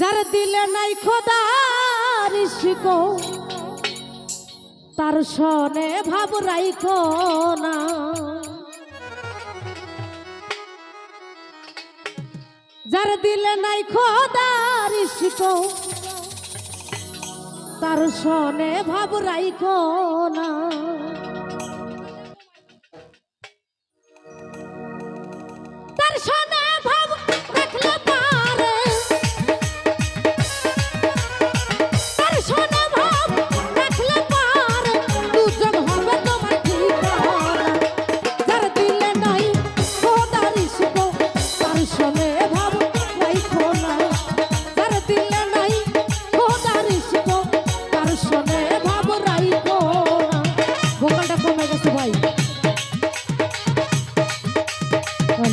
যার দিলে নাই খোদার শিকো তার সনে ভাব রাইখো না। যার দিলে নাই খোদার শিকো তার সনে ভাব রাইখো না।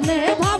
মনে ভাব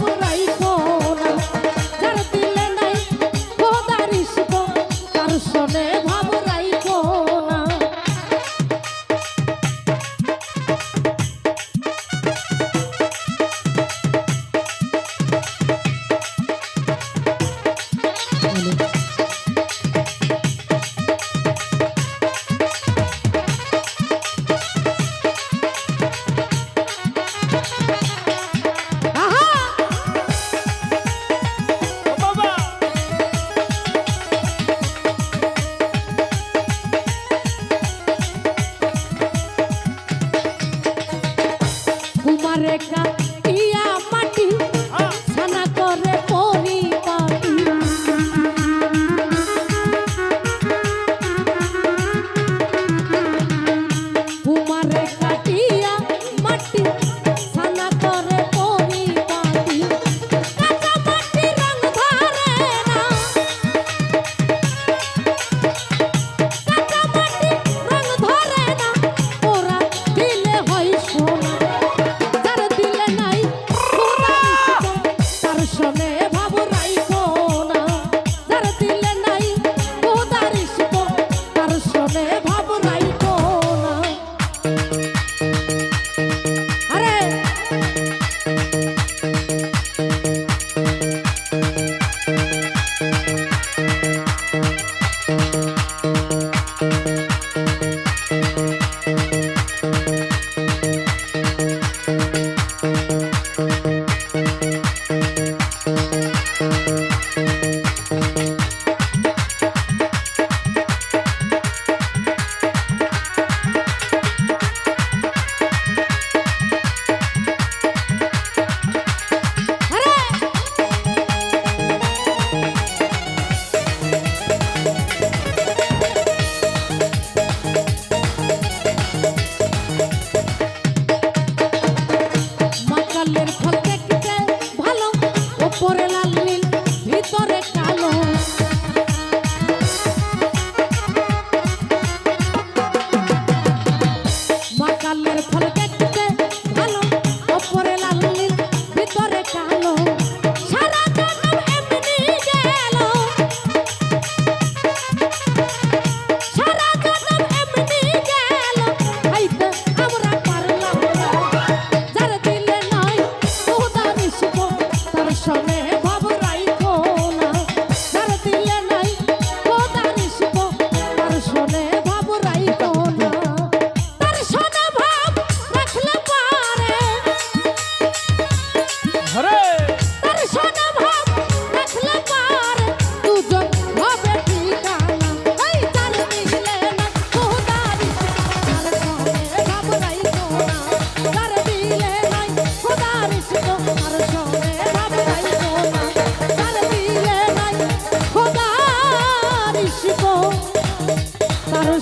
লেখা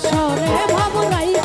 সরে ভাবনাই